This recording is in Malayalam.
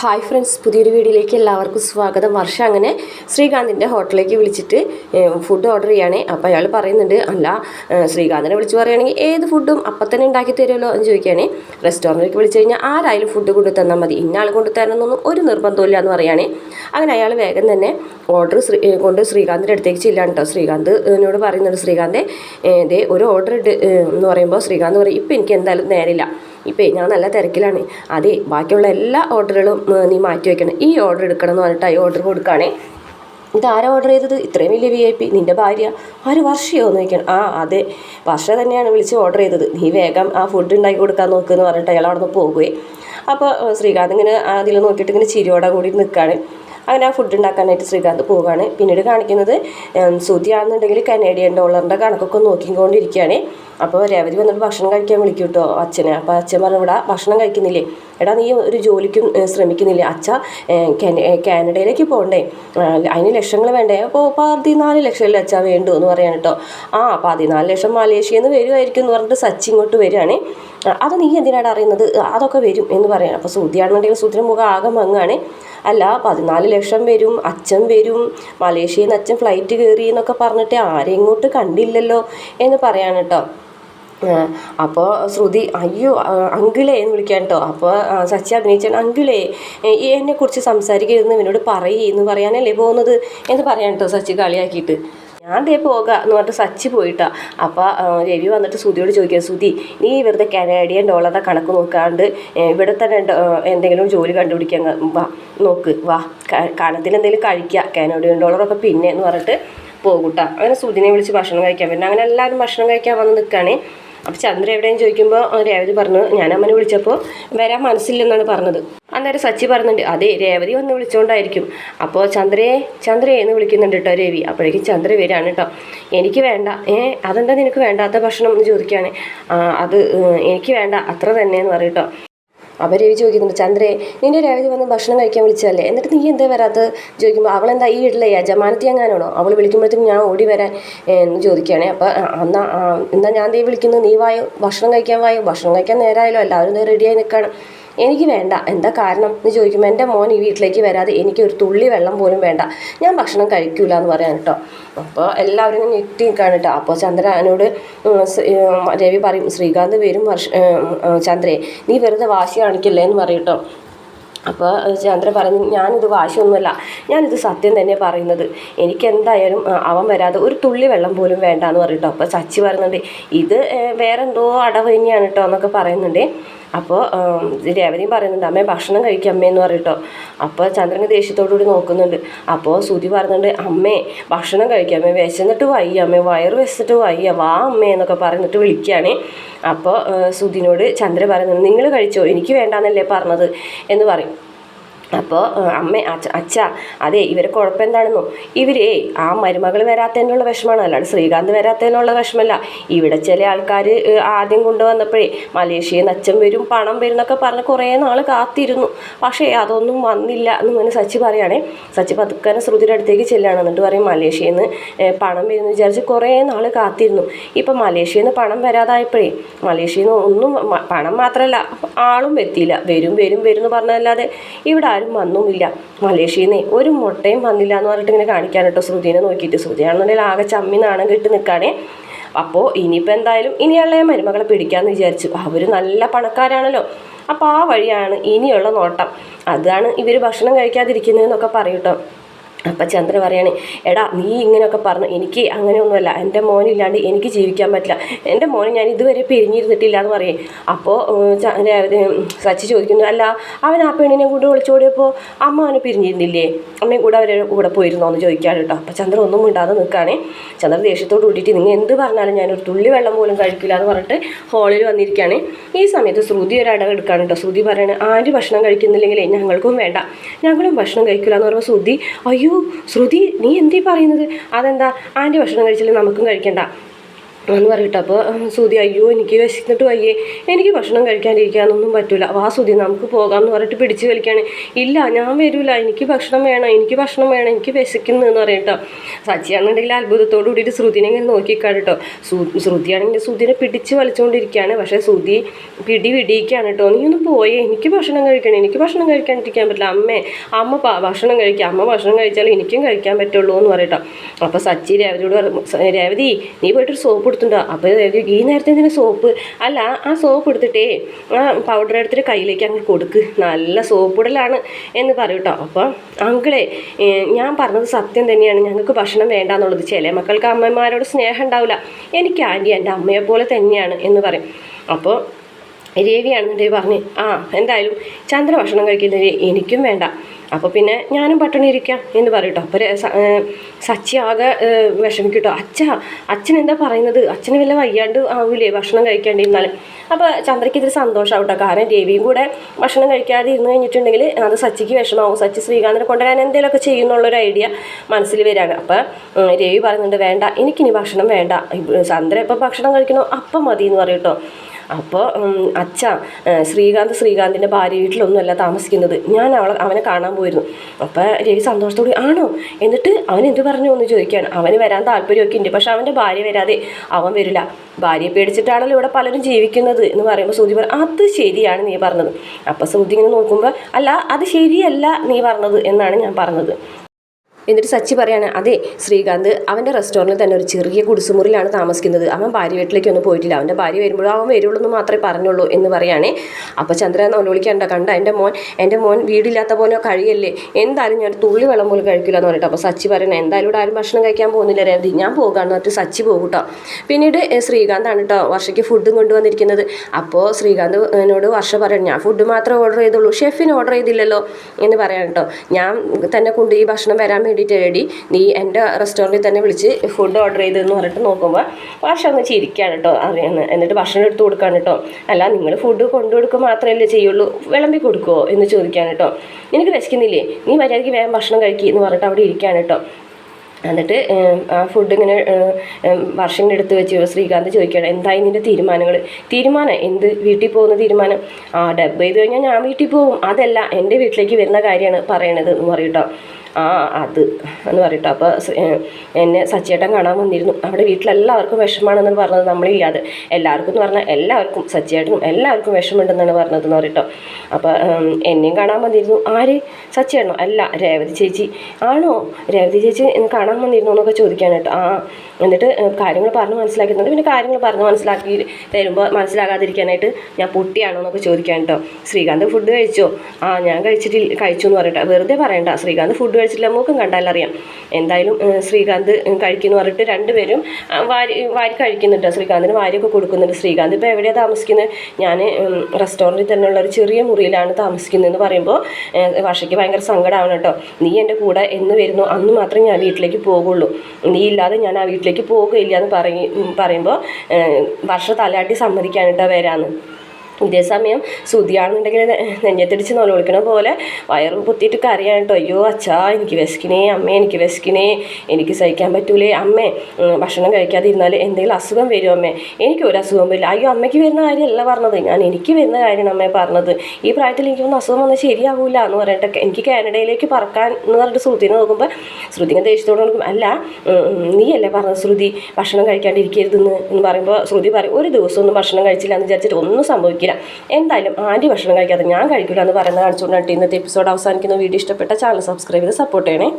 ഹായ് ഫ്രണ്ട്സ് പുതിയൊരു വീഡിയോയിലേക്ക് എല്ലാവർക്കും സ്വാഗതം. വർഷ അങ്ങനെ ശ്രീകാന്തിന്റെ ഹോട്ടലിലേക്ക് വിളിച്ചിട്ട് ഫുഡ് ഓർഡർ ചെയ്യുകയാണേ അപ്പോൾ അയാൾ പറയുന്നുണ്ട് അല്ല ശ്രീകാന്തിനെ വിളിച്ച് പറയുകയാണെങ്കിൽ ഏത് ഫുഡും അപ്പം തന്നെ ഉണ്ടാക്കി തരുമല്ലോ എന്ന് ചോദിക്കുകയാണേ. റെസ്റ്റോറന്റിലേക്ക് വിളിച്ചു കഴിഞ്ഞാൽ ആരായാലും ഫുഡ് കൊണ്ട് തന്നാൽ മതി. ഇന്ന കൊണ്ട് തരണമെന്നൊന്നും ഒരു നിർബന്ധമില്ല എന്ന് പറയുകയാണേ. അങ്ങനെ അയാൾ വേഗം തന്നെ ഓർഡർ കൊണ്ട് ശ്രീകാന്തിന്റെ അടുത്തേക്ക് ചെല്ലാണ് കേട്ടോ. ശ്രീകാന്ത് എന്നോട് പറയുന്നുണ്ട് ശ്രീകാന്തേ ഇതേ ഒരു ഓർഡർ എന്ന് പറയുമ്പോൾ ശ്രീകാന്ത് പറയും ഇപ്പം എനിക്ക് എന്തായാലും നേരില്ല. ഇപ്പം ഞാൻ നല്ല തിരക്കിലാണ്. അതെ ബാക്കിയുള്ള എല്ലാ ഓർഡറുകളും നീ മാറ്റി വയ്ക്കണം ഈ ഓർഡർ എടുക്കണം എന്ന് പറഞ്ഞിട്ട് ഈ ഓർഡർ കൊടുക്കുകയാണേ. ഇതാരാ ഓർഡർ ചെയ്തത്? ഇത്രയും വലിയ വി ഐ പി നിന്റെ ഭാര്യ? ആര് വർഷയോ എന്ന് ചോദിക്കണം. ആ അതെ. വർഷ തന്നെയാണ് വിളിച്ച് ഓർഡർ ചെയ്തത്. നീ വേഗം ആ ഫുഡ് ഉണ്ടാക്കി കൊടുക്കാൻ നോക്ക് എന്ന് പറഞ്ഞിട്ട് അയാൾ അവിടെ നിന്ന് പോകുകയെ അപ്പോൾ ശ്രീകാന്ത് ഇങ്ങനെ അതിൽ നോക്കിയിട്ട് ഇങ്ങനെ ചിരിയോടെ കൂടി നിൽക്കുകയാണ്. അങ്ങനെ ആ ഫുഡ് ഉണ്ടാക്കാനായിട്ട് ശ്രീകാന്ത് പോവുകയാണ്. പിന്നീട് കാണിക്കുന്നത് സൂതിയാണെന്നുണ്ടെങ്കിൽ കനേഡിയൻ ഡോളറിന്റെ കണക്കൊക്കെ നോക്കിക്കൊണ്ടിരിക്കുകയാണ്. അപ്പോൾ രേവതി വന്നിട്ട് ഭക്ഷണം കഴിക്കാൻ വിളിക്കും കേട്ടോ അച്ഛനെ. അപ്പോൾ അച്ഛൻ പറഞ്ഞു ഇവിടെ ഭക്ഷണം കഴിക്കുന്നില്ലേ? എടാ നീ ഒരു ജോലിക്കും ശ്രമിക്കുന്നില്ലേ? അച്ഛ കാനഡയിലേക്ക് പോകണ്ടേ അതിന് ലക്ഷങ്ങൾ വേണ്ടേ? അപ്പോൾ പതിനാല് ലക്ഷമല്ലേ അച്ഛ വേണ്ടു എന്ന് പറയാൻ കേട്ടോ ആ പതിനാല് ലക്ഷം മലേഷ്യയിൽ നിന്ന് വരുമായിരിക്കും എന്ന് പറഞ്ഞിട്ട് സച്ചി ഇങ്ങോട്ട് വരികയാണ്. അത് നീ എന്തിനാണ് അറിയുന്നത്? അതൊക്കെ വരും എന്ന് പറയാണ്. അപ്പോൾ സൂതിയാണെന്നുണ്ടെങ്കിൽ സുധിയുടെ മുഖം ആകെ മങ്ങാണ്. അല്ല പതിനാല് ലക്ഷം വരും അച്ഛൻ വരും മലേഷ്യയിൽ നിന്ന് അച്ഛൻ ഫ്ലൈറ്റ് കയറി എന്നൊക്കെ പറഞ്ഞിട്ട് ആരെയും ഇങ്ങോട്ട് കണ്ടില്ലല്ലോ എന്ന് പറയാണ് കേട്ടോ. അപ്പോൾ ശ്രുതി അയ്യോ അങ്കിളേ എന്ന് വിളിക്കാൻ കേട്ടോ. അപ്പോൾ സച്ചി അഭിനയിച്ച അങ്കിളേ എന്നെക്കുറിച്ച് സംസാരിക്കരുതെന്ന് ഇവനോട് പറയേ എന്ന് പറയാനല്ലേ പോകുന്നത്? എന്ന് പറയാൻ കേട്ടോ സച്ചി കളിയാക്കിയിട്ട്. ഞാൻ ദേ പോകാം എന്ന് പറഞ്ഞിട്ട് സച്ചി പോയിട്ടാ. അപ്പോൾ രവി വന്നിട്ട് സുതിയോട് ചോദിക്കുക സുതി നീ വെറുതെ കനേഡിയൻ ഡോളറുടെ കണക്ക് നോക്കാണ്ട് ഇവിടെ തന്നെ എന്തെങ്കിലും ജോലി കണ്ടുപിടിക്കാൻ വാ നോക്ക് വാ കണത്തിൽ എന്തെങ്കിലും കഴിക്കുക കനേഡിയൻ ഡോളറൊക്കെ പിന്നെ എന്ന് പറഞ്ഞിട്ട് പോകുട്ടാ. അങ്ങനെ സുതിനെ വിളിച്ച് ഭക്ഷണം കഴിക്കാൻ പറ്റും അങ്ങനെ എല്ലാവരും ഭക്ഷണം കഴിക്കാൻ വന്ന് നിൽക്കുകയാണേ അപ്പോൾ ചന്ദ്ര എവിടെയും ചോദിക്കുമ്പോൾ രേവതി പറഞ്ഞു ഞാൻ അമ്മനെ വിളിച്ചപ്പോൾ വരാൻ മനസ്സില്ലെന്നാണ് പറഞ്ഞത്. അന്നേരം സച്ചി പറഞ്ഞിട്ടുണ്ട് അതെ രേവതി വന്ന് വിളിച്ചുകൊണ്ടായിരിക്കും അപ്പോൾ ചന്ദ്രയെ ചന്ദ്രയെ എന്ന് വിളിക്കുന്നുണ്ട് കേട്ടോ രവി. അപ്പോഴേക്കും ചന്ദ്ര വരികയാണ് കേട്ടോ എനിക്ക് വേണ്ട ഏ അതെന്താ നിനക്ക് വേണ്ടാത്ത ഭക്ഷണം? എന്ന് ചോദിക്കുകയാണ്. അത് എനിക്ക് വേണ്ട അത്ര തന്നെ എന്ന് പറയും കേട്ടോ അപ്പോൾ രവി ചോദിക്കുന്നുണ്ട് ചന്ദ്രേ നിന്നെ രാവിലെ വന്ന് ഭക്ഷണം കഴിക്കാൻ വിളിച്ചതല്ലേ? എന്നിട്ട് നീ എന്താ വരാത്തത്? ചോദിക്കുമ്പോൾ എന്താ ഈ വീട്ടിലെ യജമാനത്തി എങ്ങാനാണോ? അവൾ വിളിക്കുമ്പോഴത്തേക്കും ഞാൻ ഓടി വരാൻ എന്ന് ചോദിക്കുകയാണെ. അപ്പോൾ എന്നാ എന്താ ഞാൻ ദേ വിളിക്കുന്നത് നീ വായോ? ഭക്ഷണം കഴിക്കാൻ വായോ? ഭക്ഷണം കഴിക്കാൻ നേരമായല്ലോ എല്ലാവരും റെഡിയായി നിൽക്കണം എനിക്ക് വേണ്ട. എന്താ കാരണം എന്ന് ചോദിക്കുമ്പോൾ എന്റെ മോൻ ഈ വീട്ടിലേക്ക് വരാതെ എനിക്ക് ഒരു തുള്ളി വെള്ളം പോലും വേണ്ട. ഞാൻ ഭക്ഷണം കഴിക്കൂല എന്ന് പറയാൻ കേട്ടോ. അപ്പോൾ എല്ലാവരും ഞെട്ടി നിൽക്കുകയാണ് കേട്ടോ. അപ്പോൾ എന്നോട് രവി പറയും ശ്രീകാന്ത് വരും വർഷ ചന്ദ്രേ നീ വെറുതെ വാശി കാണിക്കല്ലേ എന്ന് പറയും കേട്ടോ. അപ്പോൾ ചന്ദ്രൻ പറഞ്ഞു ഞാനിത് വാശിയൊന്നുമല്ല. ഞാനിത് സത്യം തന്നെ പറയുന്നത്. എനിക്ക് എന്തായാലും അവൻ വരാതെ ഒരു തുള്ളി വെള്ളം പോലും വേണ്ട എന്ന് പറയും കേട്ടോ. അപ്പോൾ സച്ചി പറയുന്നുണ്ട് ഇത് വേറെന്തോ അടവ് തന്നെയാണ് കേട്ടോ എന്നൊക്കെ പറയുന്നുണ്ട്. അപ്പോൾ രേവതിയും പറയുന്നുണ്ട് അമ്മേ ഭക്ഷണം കഴിക്കും അമ്മേ എന്ന് പറയും കേട്ടോ അപ്പോൾ ചന്ദ്രൻ ദേഷ്യത്തോടുകൂടി നോക്കുന്നുണ്ട്. അപ്പോൾ സുതി പറയുന്നുണ്ട് അമ്മേ ഭക്ഷണം കഴിക്കും അമ്മേ വിശന്നിട്ട് വയ്യ അമ്മേ വയറ് വെച്ചിട്ട് വയ്യ വാ അമ്മേ എന്നൊക്കെ പറഞ്ഞിട്ട് വിളിക്കുകയാണ്. അപ്പോൾ സുതിനോട് ചന്ദ്ര പറയുന്നുണ്ട് നിങ്ങൾ കഴിച്ചോ? എനിക്ക് വേണ്ടാന്നല്ലേ പറഞ്ഞത്? എന്ന് പറയും. അപ്പോൾ അമ്മ അച്ഛ അതെ ഇവരെ കുഴപ്പം എന്താണെന്നോ ഇവരേ ആ മരുമകൾ വരാത്തതിനുള്ള വിഷമമാണ്. അല്ലാണ്ട് ശ്രീകാന്ത് വരാത്തതിനുള്ള വിഷമമല്ല ഇവിടെ ചില ആൾക്കാർ ആദ്യം കൊണ്ടുവന്നപ്പോഴേ മലേഷ്യയിൽ നിന്ന് അച്ഛൻ വരും പണം വരും എന്നൊക്കെ പറഞ്ഞ് കുറേ നാൾ കാത്തിരുന്നു. പക്ഷേ അതൊന്നും വന്നില്ല എന്ന് ഇങ്ങനെ സച്ചി പറയുകയാണേ. സച്ചി പതുക്കനെ ശ്രുതിയുടെ അടുത്തേക്ക് ചെല്ലുകയാണ്. എന്നിട്ട് പറയും മലേഷ്യയിൽ നിന്ന് പണം വരുമെന്ന് വിചാരിച്ച് കുറേ നാൾ കാത്തിരുന്നു. ഇപ്പം മലേഷ്യയിൽ നിന്ന് പണം വരാതായപ്പോഴേ മലേഷ്യയിൽ നിന്ന് ഒന്നും പണം മാത്രമല്ല ആളും എത്തിയില്ല. വരും വരും വരും എന്ന് പറഞ്ഞതല്ലാതെ ഇവിടെ ആരും വന്നുമില്ല മലേഷ്യയിൽ ഒരു മുട്ടയും വന്നില്ല എന്ന് പറഞ്ഞിട്ട് ഇങ്ങനെ കാണിക്കാൻ കേട്ടോ ശ്രുതിനെ നോക്കിയിട്ട്. ശ്രുതിയാണെന്നുണ്ടെങ്കിൽ ആകെ ചമ്മി നാണം കെട്ട് നിൽക്കുകയാണേ അപ്പോൾ ഇനിയിപ്പോൾ എന്തായാലും ഇനിയുള്ള മരുമകളെ പിടിക്കാമെന്ന് വിചാരിച്ചു. അവർ നല്ല പണക്കാരാണല്ലോ. അപ്പോൾ ആ വഴിയാണ് ഇനിയുള്ള നോട്ടം. അതാണ് ഇവർ ഭക്ഷണം കഴിക്കാതിരിക്കുന്നതെന്നൊക്കെ പറയൂട്ടോ അപ്പം ചന്ദ്ര പറയാണ് എടാ നീ ഇങ്ങനെയൊക്കെ പറഞ്ഞു എനിക്ക് അങ്ങനെയൊന്നുമല്ല എന്റെ മോനില്ലാണ്ട് എനിക്ക് ജീവിക്കാൻ പറ്റില്ല എന്റെ മോനെ ഞാൻ ഇതുവരെ പിരിഞ്ഞിരുന്നിട്ടില്ല എന്ന് പറയും. അപ്പോൾ സച്ചി ചോദിക്കുന്നു അല്ല അവൻ ആ പെണ്ണിനെ കൂടെ വിളിച്ചോടിയപ്പോൾ അമ്മ അവനെ പിരിഞ്ഞിരുന്നില്ലേ? അമ്മയും കൂടെ അവരെ കൂടെ പോയിരുന്നോ? എന്ന് ചോദിക്കാൻ കേട്ടോ. അപ്പം ചന്ദ്ര ഒന്നും മിണ്ടാതെ നിൽക്കുകയാണേ. ചന്ദ്ര ദേഷ്യത്തോട് കൂട്ടിയിട്ട് നിങ്ങൾ എന്ത് പറഞ്ഞാലും ഞാനൊരു തുള്ളി വെള്ളം പോലും കഴിക്കില്ല എന്ന് പറഞ്ഞിട്ട് ഹോളിൽ വന്നിരിക്കുകയാണ്. ഈ സമയത്ത് ശ്രുതി ഒരു ഇടവെടുക്കുകയാണ് കേട്ടോ. ശ്രുതി പറയണേ ആര് ഭക്ഷണം കഴിക്കുന്നില്ലെങ്കിൽ ഞങ്ങൾക്കും വേണ്ട ഞങ്ങളും ഭക്ഷണം കഴിക്കില്ല എന്ന് പറയുമ്പോൾ ശ്രുതി അയ്യോ ശ്രുതി നീ എന്തീ പറയുന്നത്? അതെന്താ? ആന്റി ഭക്ഷണം കഴിച്ചില്ലെങ്കിൽ നമുക്കും കഴിക്കണ്ട. എന്ന് പറയട്ടെ അപ്പോൾ സുതി അയ്യോ എനിക്ക് വിശന്നിട്ട് വയ്യേ. എനിക്ക് ഭക്ഷണം കഴിക്കാണ്ടിരിക്കാനൊന്നും പറ്റില്ല വാ സുതി നമുക്ക് പോകാം എന്ന് പറഞ്ഞിട്ട് പിടിച്ച് കളിക്കാണ് ഇല്ല ഞാൻ വരില്ല എനിക്ക് ഭക്ഷണം വേണം. എനിക്ക് ഭക്ഷണം വേണം. എനിക്ക് വിശക്കുന്നു എന്ന് പറയട്ടോ സച്ചിയാണെന്നുണ്ടെങ്കിൽ അത്ഭുതത്തോട് കൂടിയിട്ട് ശ്രുതിനെ ഇങ്ങനെ നോക്കിക്കാണ് കേട്ടോ. ശ്രുതിയാണെങ്കിൽ സുതിനെ പിടിച്ച് വലിച്ചുകൊണ്ടിരിക്കുകയാണ് പക്ഷേ സുതി പിടി പിടിയിക്കുകയാണ് കേട്ടോ. നീ ഒന്ന് പോയേ. എനിക്ക് ഭക്ഷണം കഴിക്കണം. എനിക്ക് ഭക്ഷണം കഴിക്കാണ്ടിരിക്കാൻ പറ്റില്ല. അമ്മേ അമ്മ ഭക്ഷണം കഴിക്കുക അമ്മ ഭക്ഷണം കഴിച്ചാൽ എനിക്കും കഴിക്കാൻ പറ്റുള്ളൂ എന്ന് പറയട്ടോ അപ്പോൾ സച്ചി രേവതിയോട് പറഞ്ഞു "സ- രേവതി നീ പോയിട്ടൊരു സോപ്പ് എടുത്തുണ്ടോ അപ്പോൾ രേവതി ഈ നേരത്തെ എന്തിനാ സോപ്പ് അല്ല ആ സോപ്പ് എടുത്തിട്ടേ ആ പൗഡർ എടുത്തിട്ട് കയ്യിലേക്ക് അങ്ങ് കൊടുക്ക്. നല്ല സോപ്പ് ഇടലാണ് എന്ന് പറയും കേട്ടോ അപ്പോൾ അങ്കിളെ ഞാൻ പറഞ്ഞത് സത്യം തന്നെയാണ്. ഞങ്ങൾക്ക് ഭക്ഷണം വേണ്ട എന്നുള്ളത് ചില മക്കൾക്ക് അമ്മമാരോട് സ്നേഹം ഉണ്ടാവില്ല എനിക്ക് ആന്റി എന്റെ അമ്മയെ പോലെ തന്നെയാണ് എന്ന് പറയും. അപ്പോൾ രവിയാണെന്നുണ്ടെങ്കിൽ പറഞ്ഞ് ആ എന്തായാലും ചന്ദ്ര ഭക്ഷണം കഴിക്കുന്നത് എനിക്കും വേണ്ട. അപ്പോൾ പിന്നെ ഞാനും പട്ടിണി ഇരിക്കാം എന്ന് പറയട്ടോ അപ്പോൾ സച്ചി ആകെ വിഷമിക്കട്ടോ വിഷമിക്കും അച്ഛ അച്ഛൻ എന്താ പറയുന്നത്? അച്ഛന് വല്ല വയ്യാണ്ട് ആവില്ലേ ഭക്ഷണം കഴിക്കാണ്ടിരുന്നാൽ അപ്പോൾ ചന്ദ്രയ്ക്ക് ഇതിൽ സന്തോഷമാവും കേട്ടോ കാരണം രവിയും കൂടെ ഭക്ഷണം കഴിക്കാതെ ഇരുന്ന് കഴിഞ്ഞിട്ടുണ്ടെങ്കിൽ അത് സച്ചിക്ക് വിഷമാവും. സച്ചി ശ്രീകാന്തിനെ കൊണ്ടുവരാൻ എന്തെങ്കിലുമൊക്കെ ചെയ്യുന്നുള്ളൊരു ഐഡിയ മനസ്സിൽ വരികയാണ് അപ്പോൾ രേവി പറയുന്നുണ്ട് വേണ്ട എനിക്കിനി ഭക്ഷണം വേണ്ട. ചന്ദ്ര ഇപ്പം ഭക്ഷണം കഴിക്കണോ അപ്പം മതി എന്ന് പറയട്ടോ അപ്പോൾ അച്ഛ ശ്രീകാന്ത് ശ്രീകാന്തിന്റെ ഭാര്യ വീട്ടിലൊന്നുമല്ല താമസിക്കുന്നത്. ഞാൻ അവളെ അവനെ കാണാൻ പോയിരുന്നു. അപ്പോൾ രവി സന്തോഷത്തോടെ ആണോ? എന്നിട്ട് അവൻ എന്ത് പറഞ്ഞു? എന്ന് ചോദിക്കുകയാണ്. അവന് വരാൻ താല്പര്യമൊക്കെ ഉണ്ട്. പക്ഷെ അവന്റെ ഭാര്യ വരാതെ അവൻ വരില്ല. ഭാര്യയെ പേടിച്ചിട്ടാണല്ലോ ഇവിടെ പലരും ജീവിക്കുന്നത്. എന്ന് പറയുമ്പോൾ ശ്രുതി പറ അത് ശരിയാണ് നീ പറഞ്ഞത്. അപ്പോൾ ശ്രുതി ഇങ്ങനെ നോക്കുമ്പോൾ അല്ല അത് ശരിയല്ല നീ പറഞ്ഞത് എന്നാണ് ഞാൻ പറഞ്ഞത്. എന്നിട്ട് സച്ചി പറയാണ് അതെ ശ്രീകാന്ത് അവന്റെ റെസ്റ്റോറന്റിൽ തന്നെ ഒരു ചെറിയ കുടിസുമുറിയിലാണ് താമസിക്കുന്നത്. അവൻ ഭാര്യ വീട്ടിലേക്കൊന്നും പോയിട്ടില്ല. അവന്റെ ഭാര്യ വരുമ്പോഴും അവൻ വരുള്ളൂ എന്ന് മാത്രമേ പറഞ്ഞുള്ളൂ എന്ന് പറയുകയാണേ അപ്പോൾ ചന്ദ്ര നൊലോളിക്കണ്ട കണ്ട എന്റെ മോൻ എന്റെ മോൻ വീടില്ലാത്ത പോലെ കഴിയല്ലേ? എന്തായാലും ഞാൻ തുള്ളി വെള്ളം പോലും കഴിക്കില്ല എന്ന് പറഞ്ഞിട്ട് അപ്പോൾ സച്ചി പറയണേ എന്തായാലും ഇവിടെ ആരും ഭക്ഷണം കഴിക്കാൻ പോകുന്നില്ല രേവതി. ഞാൻ പോകാമെന്ന് പറഞ്ഞിട്ട് സച്ചി പോകും കേട്ടോ പിന്നീട് ശ്രീകാന്താണ് കേട്ടോ വർഷയ്ക്ക് ഫുഡും കൊണ്ടുവന്നിരിക്കുന്നത്. അപ്പോൾ ശ്രീകാന്ത് എന്നോട് വർഷ പറയണം ഞാൻ ഫുഡ് മാത്രമേ ഓർഡർ ചെയ്തുള്ളൂ. ഷെഫിന് ഓർഡർ ചെയ്തില്ലല്ലോ എന്ന് പറയാൻ കേട്ടോ ഞാൻ തന്നെ കൊണ്ട് ഈ ഭക്ഷണം വരാൻ വേണ്ടിയിട്ട് റെഡി നീ എന്റെ റെസ്റ്റോറന്റിൽ തന്നെ വിളിച്ച് ഫുഡ് ഓർഡർ ചെയ്തെന്ന് പറഞ്ഞിട്ട് നോക്കുമ്പോൾ വർഷം ഒന്ന് ചിരിക്കുകയാണ് കേട്ടോ അറിയാന്ന്. എന്നിട്ട് ഭക്ഷണം എടുത്ത് കൊടുക്കാൻ കേട്ടോ അല്ല നിങ്ങൾ ഫുഡ് കൊണ്ടു കൊടുക്കുക മാത്രമല്ലേ ചെയ്യുള്ളൂ. വിളമ്പി കൊടുക്കുമോ എന്ന് ചോദിക്കാൻ കേട്ടോ നിനക്ക് വിശക്കുന്നില്ലേ? നീ മര്യാദയ്ക്ക് വേഗം ഭക്ഷണം കഴിക്കുക എന്ന് പറഞ്ഞിട്ട് അവിടെ ഇരിക്കുകയാണ് കേട്ടോ എന്നിട്ട് ആ ഫുഡ് ഇങ്ങനെ വർഷങ്ങൾ എടുത്ത് വെച്ച് ശ്രീകാന്ത് ചോദിക്കണം എന്തായി നിന്റെ തീരുമാനങ്ങൾ തീരുമാനം? എന്ത്? വീട്ടിൽ പോകുന്ന തീരുമാനം? ആ ഡബ് ചെയ്ത് കഴിഞ്ഞാൽ ഞാൻ വീട്ടിൽ പോകും. അതല്ല എന്റെ വീട്ടിലേക്ക് വരുന്ന കാര്യമാണ് പറയണത് എന്ന് പറയട്ടോ ആ അത് എന്ന് പറയട്ടോ അപ്പോൾ എന്നെ സച്ചിയേട്ടൻ കാണാൻ വന്നിരുന്നു. അവിടെ വീട്ടിലെല്ലാവർക്കും വിഷമാണെന്ന് പറഞ്ഞത്. നമ്മളില്ലാതെ എല്ലാവർക്കും എന്ന് പറഞ്ഞാൽ എല്ലാവർക്കും സച്ചിയേട്ടനും എല്ലാവർക്കും വിഷമമുണ്ടെന്നാണ് പറഞ്ഞത് എന്ന് പറയട്ടോ അപ്പോൾ എന്നെയും കാണാൻ വന്നിരുന്നു. ആര്? സച്ചിയേട്ടനോ? അല്ല രേവതി ചേച്ചി. ആണോ? രേവതി ചേച്ചി കാണാൻ വന്നിരുന്നു എന്നൊക്കെ ചോദിക്കാൻ കേട്ടോ. ആ എന്നിട്ട് കാര്യങ്ങൾ പറഞ്ഞ് മനസ്സിലാക്കുന്നുണ്ട് പിന്നെ കാര്യങ്ങൾ പറഞ്ഞ് മനസ്സിലാക്കി തരുമ്പോൾ മനസ്സിലാകാതിരിക്കാനായിട്ട് ഞാൻ പൊട്ടിയാണോ എന്നൊക്കെ ചോദിക്കാൻ കേട്ടോ. ശ്രീകാന്ത് ഫുഡ് കഴിച്ചോ? ആ ഞാൻ കഴിച്ചിട്ട് കഴിച്ചു എന്ന് പറയട്ടെ വെറുതെ പറയണ്ട. ശ്രീകാന്ത് ഫുഡ് കഴിച്ചിട്ടില്ല. മൂക്കും കണ്ടാലറിയാം. എന്തായാലും ശ്രീകാന്ത് കഴിക്കുന്നു പറഞ്ഞിട്ട് രണ്ടുപേരും വാരി വാരി കഴിക്കുന്നുണ്ട് ശ്രീകാന്തിന്. വാരിയൊക്കെ കൊടുക്കുന്നുണ്ട് ശ്രീകാന്ത്. ഇപ്പോൾ എവിടെയാണ് താമസിക്കുന്നത് ഞാൻ റെസ്റ്റോറന്റിൽ തന്നെയുള്ള ഒരു ചെറിയ മുറിയിലാണ് താമസിക്കുന്നതെന്ന് പറയുമ്പോൾ വർഷയ്ക്ക് ഭയങ്കര സങ്കടമാണ് കേട്ടോ. നീ എന്റെ കൂടെ എന്ന് വരുന്നു. അന്ന് മാത്രമേ ഞാൻ വീട്ടിലേക്ക് പോകുള്ളൂ. നീ ഇല്ലാതെ ഞാൻ ആ വീട്ടിലേക്ക് പോകുകയില്ല എന്ന് പറയും പറയുമ്പോൾ വർഷ തലയാട്ടി സമ്മതിക്കാൻ കേട്ടോ വരാമെന്ന് ഇതേ സമയം സുതിയാണെന്നുണ്ടെങ്കിൽ നെഞ്ഞത്തിടിച്ച് വിളിക്കണ പോലെ വയറ് കുത്തിയിട്ട് കരയാണ് കേട്ടോ അയ്യോ അച്ഛാ എനിക്ക് വിശക്കിനേ അമ്മേ എനിക്ക് വിശക്കിനേ എനിക്ക് സഹിക്കാൻ പറ്റൂലേ അമ്മേ ഭക്ഷണം കഴിക്കാതിരുന്നാൽ എന്തെങ്കിലും അസുഖം വരും അമ്മേ. എനിക്ക് ഒരു അസുഖം വരില്ല. അയ്യോ അമ്മയ്ക്ക് വരുന്ന കാര്യമല്ല പറഞ്ഞത്. ഞാൻ എനിക്ക് വരുന്ന കാര്യമാണ് അമ്മേ പറഞ്ഞത്. ഈ പ്രായത്തിൽ എനിക്കൊന്നും അസുഖം വന്നാൽ ശരിയാവില്ല എന്ന് പറഞ്ഞിട്ട് എനിക്ക് കാനഡയിലേക്ക് പറക്കാൻ എന്ന് പറഞ്ഞിട്ട് ശ്രുതിനെ നോക്കുമ്പോൾ ശ്രുതിനെ ദേഷ്യത്തോട് നോക്കും അല്ല നീയല്ലേ പറഞ്ഞത് ശ്രുതി? ഭക്ഷണം കഴിക്കാണ്ടിരിക്കരുതെന്ന്? എന്ന് പറയുമ്പോൾ ശ്രുതി പറയും ഒരു ദിവസം ഒന്നും ഭക്ഷണം കഴിച്ചില്ല എന്ന് വിചാരിച്ചിട്ട് ഒന്നും സംഭവിക്കില്ല. എന്തായാലും ആന്റി ഭക്ഷണം കഴിക്കാതെ ഞാൻ കഴിക്കില്ല എന്ന് പറയുന്നത് കാണിച്ചുകൊണ്ടാണ് ഇന്നത്തെ എപ്പിസോഡ് അവസാനിക്കുന്ന വീഡിയോ ഇഷ്ടപ്പെട്ട ചാനൽ സബ്സ്ക്രൈബ് ചെയ്ത് സപ്പോർട്ട് ചെയ്യണേ.